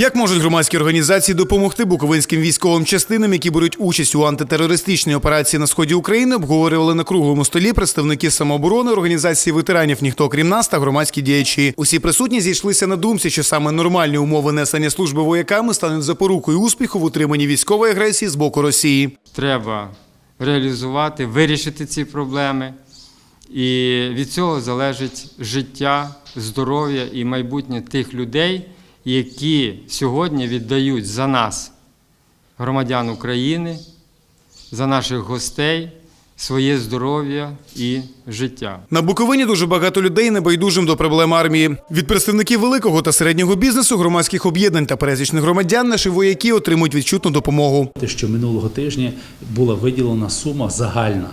Як можуть громадські організації допомогти буковинським військовим частинам, які беруть участь у антитерористичній операції на сході України, обговорювали на круглому столі представники самооборони, організації ветеранів ніхто крім нас та громадські діячі. Усі присутні зійшлися на думці, що саме нормальні умови несення служби вояками стануть запорукою успіху в утриманні військової агресії з боку Росії. треба реалізувати, вирішити ці проблеми. І від цього залежить життя, здоров'я і майбутнє тих людей, які сьогодні віддають за нас, громадян України, за наших гостей, своє здоров'я і життя. На Буковині дуже багато людей небайдужим до проблем армії. Від представників великого та середнього бізнесу, громадських об'єднань та пересічних громадян наші вояки отримують відчутну допомогу. Те, що минулого тижня була виділена сума загальна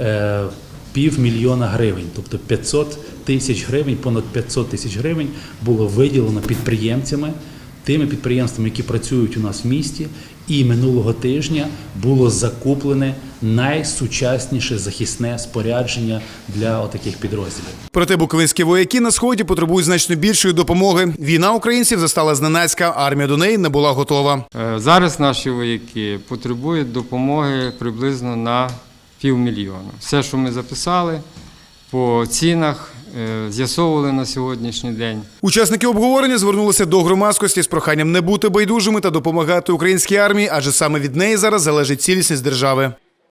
е, півмільйона гривень, тобто 500 тисяч гривень, понад 500 тисяч гривень було виділено підприємцями, тими підприємствами, які працюють у нас в місті. І минулого тижня було закуплене найсучасніше захисне спорядження для отаких підрозділів. Проте буковинські вояки на сході потребують значно більшої допомоги. Війна українців застала зненацька, армія до неї не була готова. Е, Зараз наші вояки потребують допомоги приблизно на півмільйона. Все, що ми записали по цінах, з'ясовували на сьогоднішній день. Учасники обговорення звернулися до громадськості з проханням не бути байдужими та допомагати українській армії, адже саме від неї зараз залежить цілісність держави.